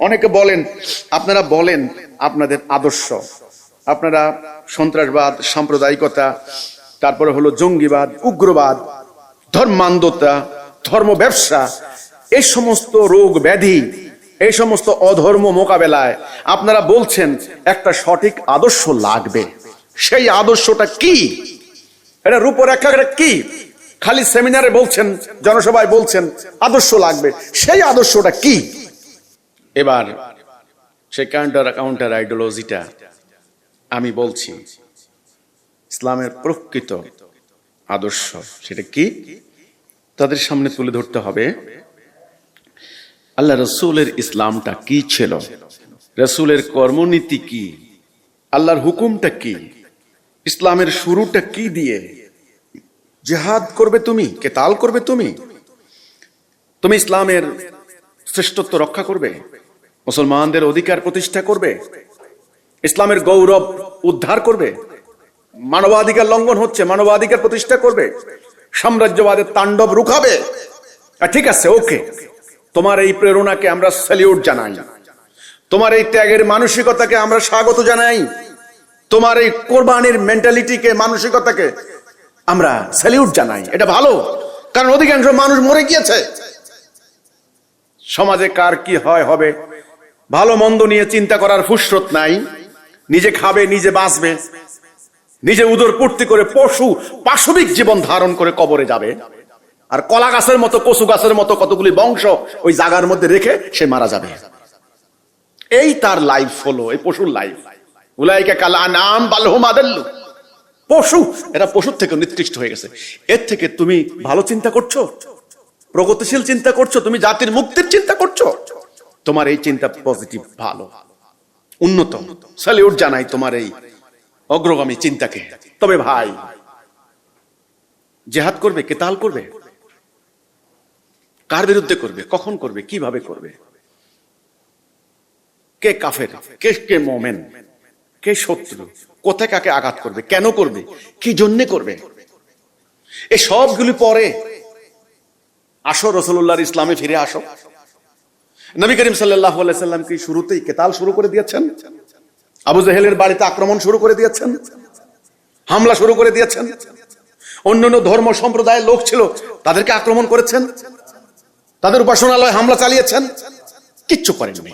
অনেকে বলেন, আপনারা বলেন আপনাদের আদর্শ। আপনারা সন্ত্রাসবাদ, সাম্প্রদায়িকতা, তারপরে হলো জঙ্গিবাদ, উগ্রবাদ, ধর্মান্ধতা, ধর্ম ব্যবসা, এই সমস্ত রোগ ব্যাধি, এই সমস্ত অধর্ম মোকাবেলায় আপনারা বলছেন, একটা সঠিক আদর্শ লাগবে। সেই আদর্শটা কি? এটা রূপরেখাটা কি? খালি সেমিনারে বলছেন, জনসভায় বলছেন, আদর্শ লাগবে। সেই আদর্শটা কি? এবার সেই কাউন্টার কাউন্টার আইডিওলজিটা আমি বলছি, ইসলামের প্রকৃত আদর্শ সেটা কি? তাদের সামনে তুলে ধরতে হবে, আল্লাহ রসুলের ইসলামটা কি ছিল? রসুলের কর্মনীতি কি? আল্লাহর হুকুমটা কি? ইসলামের শুরুটা কি দিয়ে? জেহাদ করবে তুমি? কেতাল করবে তুমি? তুমি ইসলামের শ্রেষ্ঠত্ব রক্ষা করবে? মুসলমানদের অধিকার প্রতিষ্ঠা করবে? ইসলামের গৌরব উদ্ধার করবে? মানবাধিকার লঙ্ঘন হচ্ছে, মানবাধিকার প্রতিষ্ঠা করবে? সাম্রাজ্যবাদের তাণ্ডব রুখাবে? ঠিক আছে, ওকে। তোমার এই প্রেরণাকে আমরা স্যালিউট জানাই। তোমার এই ত্যাগের মানসিকতাকে আমরা স্বাগত জানাই। তোমার এই কোরবানির মেন্টালিটিকে মানসিকতাকে আমরা স্যালিউট জানাই। এটা ভালো, কারণ অধিকাংশ মানুষ মরে গিয়েছে। সমাজে কার কি হয়, হবে? ভালো মন্দ নিয়ে চিন্তা করার ফুসরত নাই। নিজে খাবে, নিজে বাঁচবে। নিজে উদর পূর্তি করে পশু পাশবিক জীবন ধারণ করে কবরে যাবে। আর কলা গাছের মতো, কচু গাছের মতো কতগুলি বংশ ওই জায়গার মধ্যে রেখে সে মারা যাবে। এই তার লাইফ হলো, এই পশুর লাইফ উলাইকা নাম পশু এরা পশুর থেকে নিকৃষ্ট হয়ে গেছে। এর থেকে তুমি ভালো চিন্তা করছ? প্রগতিশীল চিন্তা করছ? তুমি জাতির মুক্তির চিন্তা করছ? তোমার এই চিন্তা পজিটিভ ভালো। উন্নত। স্যালিউট জানাই তোমার এই অগ্রগামী চিন্তাকে। তবে ভাই, জেহাদ করবে কেতাল করবে? কার বিরুদ্ধে করবে? কখন করবে? কীভাবে করবে? কে কাফের? কে কে মোমেন? কে শত্রু? কোথায় কাকে আঘাত করবে? কেন করবে? কি জন্যে করবে? এই সবগুলি পরে আসো রসুল্লাহর ইসলামে ফিরে আসো। নবী করিম সাল্লাহ সাল্লাম কি শুরুতেই কেতাল শুরু করে দিয়েছেন? আবু জাহেলের বাড়িতে আক্রমণ শুরু করে দিয়েছেন? হামলা শুরু করে দিয়েছেন? অন্যান্য ধর্ম সম্প্রদায়ের লোক ছিল, তাদেরকে আক্রমণ করেছেন? তাদের উপাসনালয় হামলা চালিয়েছেন? কিচ্ছু করেননি।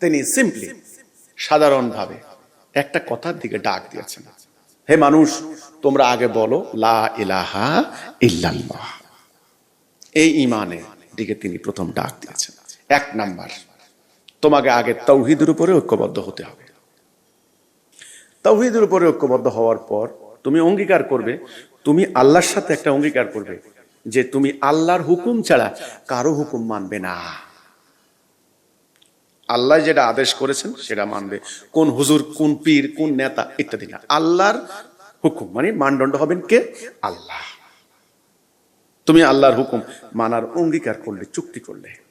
তিনি সিম্পলি সাধারণভাবে একটা কথার দিকে ডাক দিয়েছেন। হে মানুষ, তোমরা আগে বলো, লা ইলাহা ইল্লাল্লাহ। এই ইমানে দিকে তিনি প্রথম ডাক দিয়েছেন। এক নাম্বার। তোমাকে আগে তৌহিদের উপরে ঐক্যবদ্ধ হতে হবে। তৌহিদের উপরে ঐক্যবদ্ধ হওয়ার পর তুমি অঙ্গীকার করবে, তুমি আল্লাহর সাথে একটা অঙ্গীকার করবে যে তুমি আল্লাহর হুকুম ছাড়া কারও হুকুম মানবে না। আল্লাহ যেটা আদেশ করেছেন সেটা মানবে। কোন হুজুর, কোন পীর, কোন নেতা ইত্যাদি না। আল্লাহর হুকুম মানে মানদণ্ড হবেন কে? আল্লাহ। তুমি আল্লাহর হুকুম মানার অঙ্গীকার করলে, চুক্তি করলে।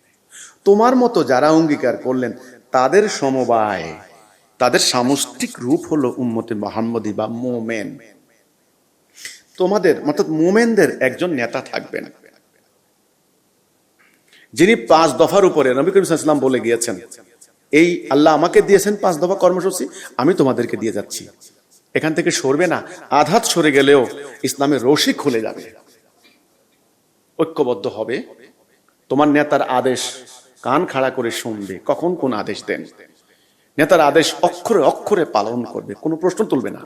তোমার মতো যারা অঙ্গীকার করলেন, তাদের সমবায়, তাদের সামষ্টিক রূপ হলো উম্মতে মোহাম্মদী বা মোমেন। তোমাদের, অর্থাৎ মোমেনদের একজন নেতা থাকবেন। যিনি পাঁচ দফার উপরে, নবী করিম সাল্লাম বলে গিয়েছেন, এই আল্লাহ আমাকে দিয়েছেন পাঁচ দফা কর্মসূচি, আমি তোমাদেরকে দিয়ে যাচ্ছি। এখান থেকে সরবে না আধাত সরে গেলেও ইসলামের রশি খুলে যাবে। ঐক্যবদ্ধ হবে। তোমার নেতার আদেশ কান খাড়া করে শুনবে, কখন কোন আদেশ দেন? নেতার আদেশ অক্ষরে অক্ষরে পালন করবে, কোনো প্রশ্ন তুলবে না,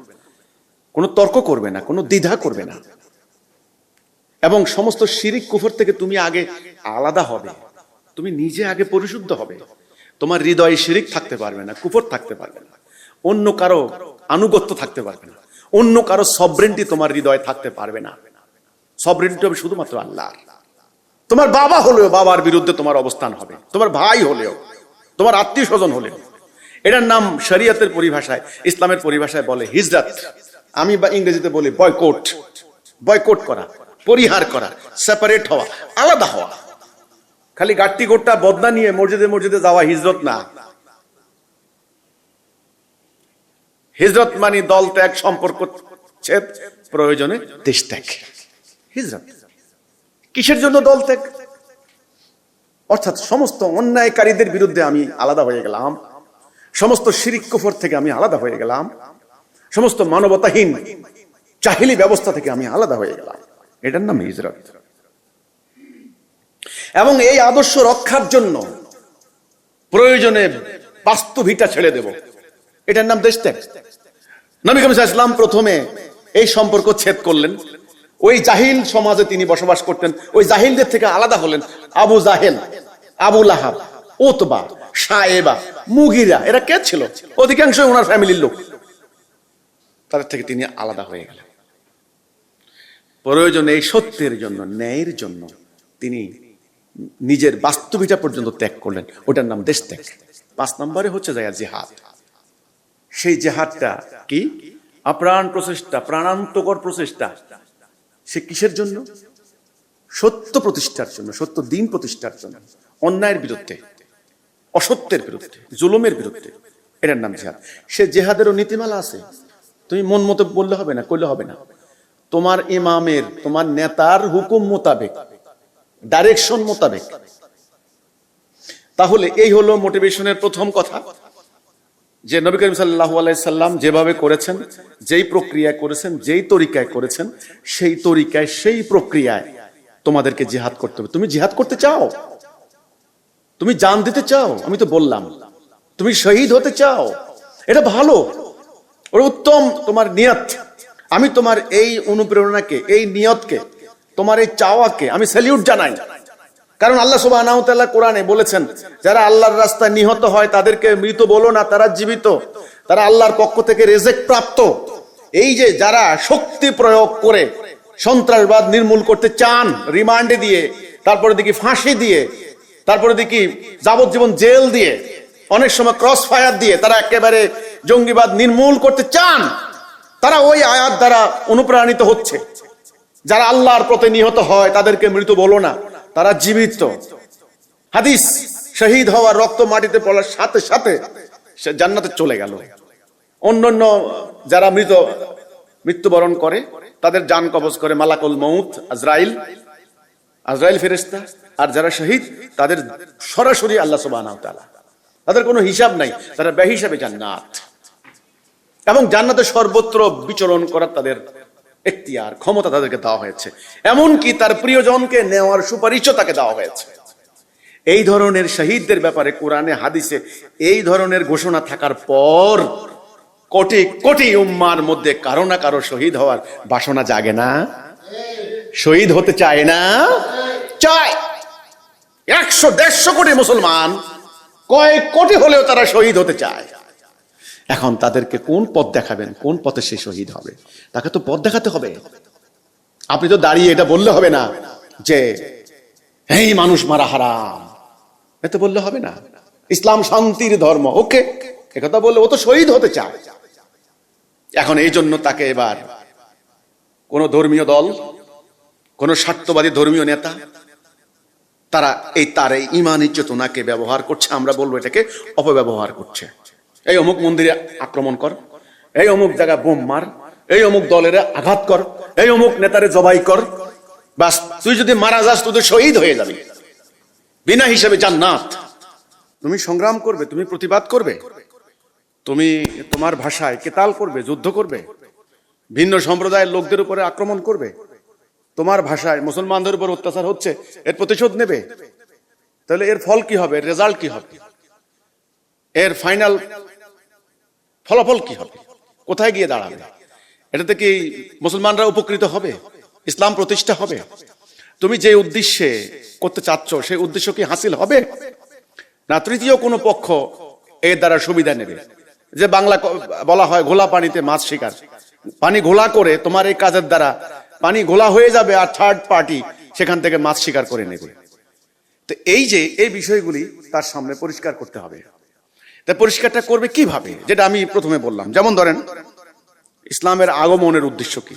কোনো তর্ক করবে না, কোনো দ্বিধা করবে না। এবং সমস্ত শিরিক কুফর থেকে তুমি আগে আলাদা হবে, তুমি নিজে আগে পরিশুদ্ধ হবে। তোমার হৃদয়ে শিরিক থাকতে পারবে না, কুফর থাকতে পারবে না, অন্য কারও আনুগত্য থাকতে পারবে না, অন্য কারও সবরেন্টি তোমার হৃদয়ে থাকতে পারবে না। সবরেন্টি হবে শুধুমাত্র আল্লাহ তোমার বাবা হলেও বাবার বিরুদ্ধে তোমার অবস্থান হবে। তোমার ভাই হলেও, তোমার আত্মীয় স্বজন হলেও। এটার নাম শরিয়তের পরিভাষায়, ইসলামের পরিভাষায় বলে হিজরত। আমি বা ইংরেজিতে বলি বয়কোট বয়কোট করা, পরিহার করা সেপারেট হওয়া, আলাদা হওয়া। খালি গাট্টি গোট্টা বদনা নিয়ে মসজিদে মসজিদে যাওয়া হিজরত না। হিজরত মানে দল ত্যাগ, সম্পর্ক প্রয়োজনে দেশ ত্যাগ। হিজরত। কিসের জন্য দল ত্যাগ? অর্থাৎ সমস্ত অন্যায়কারীদের বিরুদ্ধে আমি আলাদা হয়ে গেলাম। সমস্ত শিরিক কুফর থেকে আমি আলাদা হয়ে গেলাম। সমস্ত মানবতাহীন চাহিলি ব্যবস্থা থেকে আমি আলাদা হয়ে গেলাম। এটার নাম হিজরত। এবং এই আদর্শ রক্ষার জন্য প্রয়োজনে বাস্তবিটা ছেড়ে দেব। এটার নাম দেশ ত্যাগ নবী আলাইহি ইসলাম প্রথমে এই সম্পর্ক ছেদ করলেন। ওই জাহিল সমাজে তিনি বসবাস করতেন, ওই জাহিলদের থেকে আলাদা হলেন আবু জাহেল, আবু লাহাব ওতবা সায়েবা, মুগিরা, এরা কে ছিল? অধিকাংশ ওনার ফ্যামিলির লোক। তাদের থেকে তিনি আলাদা হয়ে গেলেন। প্রয়োজনে এই সত্যের জন্য, ন্যায়ের জন্য তিনি নিজের বাস্তবিটা পর্যন্ত ত্যাগ করলেন। ওটার নাম দেশ ত্যাগ। পাঁচ নম্বরে হচ্ছে যায় জেহাদ। সেই জেহাদটা কি? আপ্রাণ প্রচেষ্টা, প্রাণান্তকর প্রচেষ্টা। সে কিসের জন্য? সত্য প্রতিষ্ঠার জন্য, সত্য দিন প্রতিষ্ঠার জন্য, অন্যায়ের বিরুদ্ধে, অসত্যের বিরুদ্ধে, জুলুমের বিরুদ্ধে। এটার নাম জেহাদ। সে জেহাদেরও নীতিমালা আছে। তুমি মন মতো বললে হবে না করলে হবে না। তোমার ইমামের, তোমার নেতার হুকুম মোতাবেক ডাইরেকশন মোতাবেক। তাহলে এই হলো মোটিভেশনের প্রথম কথা। যে নবী করিম সাল্লাহ সাল্লাম যেভাবে করেছেন, যেই প্রক্রিয়ায় করেছেন, যেই তরিকায় করেছেন, সেই তরিকায়, সেই প্রক্রিয়ায় তোমাদেরকে জিহাদ করতে হবে। তুমি জিহাদ করতে চাও? তুমি জান দিতে চাও? আমি তো বললাম। তুমি শহীদ হতে চাও? এটা ভালো। ওটা উত্তম তোমার নিয়ত। আমি তোমার এই অনুপ্রেরণাকে, এই নিয়তকে, তোমার এই চাওয়াকে আমি স্যালিউট জানাই। কারণ আল্লাহ সুবাহ কোরআনে বলেছেন, যারা আল্লাহর রাস্তায় নিহত হয়, তাদেরকে মৃত বলো না, তারা জীবিত। তারা আল্লাহর পক্ষ থেকে রেজেক প্রাপ্ত। এই যে যারা শক্তি প্রয়োগ করে সন্ত্রাসবাদ নির্মূল করতে চান, রিমান্ডে দিয়ে, তারপরে দেখি ফাঁসি দিয়ে, তারপরে দেখি যাবজ্জীবন জেল দিয়ে, অনেক সময় ক্রস ফায়ার দিয়ে তারা একেবারে জঙ্গিবাদ নির্মূল করতে চান, তারা ওই আয়াত দ্বারা অনুপ্রাণিত হচ্ছে। যারা আল্লাহর প্রতি নিহত হয়, তাদেরকে মৃত বলো না। তারা জীবিত। হাদিস শহীদ হওয়ার রক্ত মাটিতে পড়ার সাথে সাথে সে জান্নাতে চলে গেল। অন্যান্য যারা মৃত, মৃত্যুবরণ করে, তাদের জান কবজ করে মালাকুল মৌত আজরাইল আজরাইল ফেরেস্তা আর যারা শহীদ, তাদের সরাসরি আল্লাহ সুবাহ তাদের কোনো হিসাব নাই, তারা বেহিসাবে জান্নাত। এবং জান্নাতে সর্বত্র বিচরণ করার তাদের এখতিয়ার ক্ষমতা তাদেরকে দেওয়া হয়েছে। এমনকি তার প্রিয়জনকে নেওয়ার সুপারিশও তাকে দেওয়া হয়েছে। এই ধরনের শহীদদের ব্যাপারে কোরআনে, হাদিসে এই ধরনের ঘোষণা থাকার পর কোটি কোটি উম্মার মধ্যে কারও না কারও শহীদ হওয়ার বাসনা জাগে না? শহীদ হতে চায় না? চায়। একশো, দেড়শো কোটি মুসলমান কয়েক কোটি হলেও তারা শহীদ হতে চায়। এখন তাদেরকে কোন পথ দেখাবেন? কোন পথে সে শহীদ হবে? তাকে তো পথ দেখাতে হবে। আপনি তো দাঁড়িয়ে এটা বললে হবে না যে এই মানুষ মারা হারাম। এতে বললে হবে না। ইসলাম শান্তির ধর্ম, ওকে? একথা বললে ও তো শহীদ হতে চায়। এখন এই জন্য তাকে এবার কোন ধর্মীয় দল, কোন স্বার্থবাদী ধর্মীয় নেতা, তারা এই তার এই ইমানি চেতনাকে ব্যবহার করছে, আমরা বলব এটাকে অপব্যবহার করছে। এই অমুক মন্দিরে আক্রমণ কর, এই অমুক জায়গায় বোম মার, এই অমুক দলের আঘাত কর, এই অমুক নেতারে জবাই কর। বাস, তুই যদি মারা যাস তুই শহীদ হয়ে যাবি। বিনা হিসাবে জান্নাত। তুমি সংগ্রাম করবে, তুমি প্রতিবাদ করবে। তুমি তোমার ভাষায় কেতাল করবে, যুদ্ধ করবে। ভিন্ন সম্প্রদায়ের লোকদের উপরে আক্রমণ করবে। তোমার ভাষায় মুসলমানদের উপর অত্যাচার হচ্ছে, এর প্রতিশোধ নেবে। তাহলে এর ফল কি হবে? রেজাল্ট কি হবে? এর ফাইনাল ফলাফল কি হবে? কোথায় গিয়ে দাঁড়াবে? এটাতে কি মুসলমানরা উপকৃত হবে? ইসলাম প্রতিষ্ঠা হবে? তুমি যে উদ্দেশ্যে করতে চাচ্ছ, সেই উদ্দেশ্য কি হাসিল হবে? না, তৃতীয় কোনো পক্ষ এর দ্বারা সুবিধা নেবে? যে বাংলা বলা হয়, ঘোলা পানিতে মাছ শিকার। পানি ঘোলা করে তোমার এই কাজের দ্বারা পানি ঘোলা হয়ে যাবে আর থার্ড পার্টি সেখান থেকে মাছ শিকার করে নেবে। তো এই যে, এই বিষয়গুলি তার সামনে পরিষ্কার করতে হবে। তা পরিষ্কারটা করবে কীভাবে? যেটা আমি প্রথমে বললাম। যেমন ধরেন, ইসলামের আগমনের উদ্দেশ্য কি?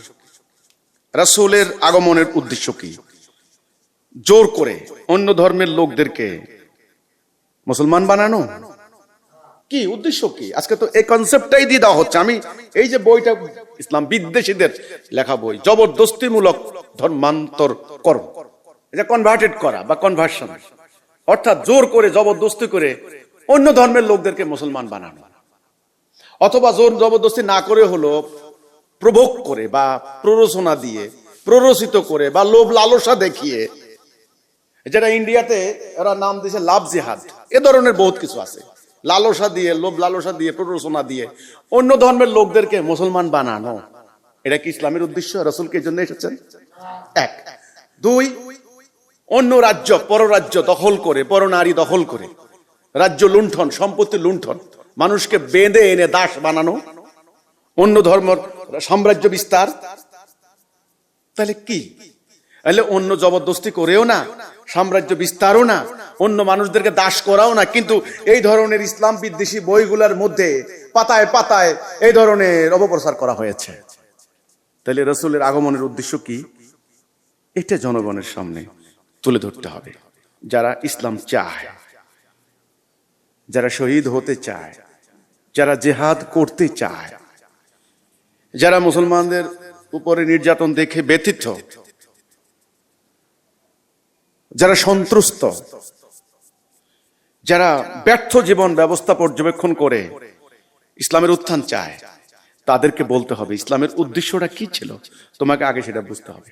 রাসূলের আগমনের উদ্দেশ্য কি? জোর করে অন্য ধর্মের লোকদেরকে মুসলমান বানানো? কি উদ্দেশ্য কি? আজকে তো এই কনসেপ্টটাই দিয়ে দেওয়া হচ্ছে। আমি এই যে বইটা ইসলাম বিদ্বেষীদের লেখা বই, জবরদস্তিমূলক ধর্মান্তর কর্ম এটা কনভার্টেড করা বা কনভার্সন অর্থাৎ জোর করে, জবরদস্তি করে অন্য ধর্মের লোকদেরকে মুসলমান বানানো। অথবা জোর জবরদস্তি না করে হলো প্রভোগ করে বা প্ররোচনা দিয়ে, প্ররোচিত করে বা লোভ লালসা দেখিয়ে। যেটা ইন্ডিয়াতে এরা নাম দিয়েছে লাভ জিহাদ। এ ধরনের বহুত কিছু আছে। লালসা দিয়ে, লোভ লালসা দিয়ে, প্ররোচনা দিয়ে অন্য ধর্মের লোকদেরকে মুসলমান বানানো। এটা কি ইসলামের উদ্দেশ্য? রসুলকে জন্য এসেছেন? এক। দুই, অন্য রাজ্য, পররাজ্য দখল করে, পরনারী দখল করে। রাজ্য লুণ্ঠন, সম্পত্তি লুণ্ঠন। মানুষকে বেঁধে এনে দাস বানানো। অন্য ধর্ম, সাম্রাজ্য বিস্তার। তাহলে কি? তাহলে অন্য জবরদস্তি করেও না, সাম্রাজ্য বিস্তারও না, অন্য মানুষদেরকে দাস করাও না। কিন্তু এই ধরনের ইসলাম বিদ্বেষী বইগুলোর মধ্যে পাতায় পাতায় এই ধরনের অপপ্রচার করা হয়েছে। তাহলে রসুলের আগমনের উদ্দেশ্য কি? এটা জনগণের সামনে তুলে ধরতে হবে, যারা ইসলাম চায়। যারা শহীদ হতে চায়, যারা জেহাদ করতে চায়, যারা মুসলমানদের উপরে নির্যাতন দেখে ব্যথিত, যারা সন্ত্রস্ত, যারা ব্যর্থ জীবন ব্যবস্থা পর্যবেক্ষণ করে ইসলামের উত্থান চায়, তাদেরকে বলতে হবে, ইসলামের উদ্দেশ্যটা কি ছিল? তোমাকে আগে সেটা বুঝতে হবে।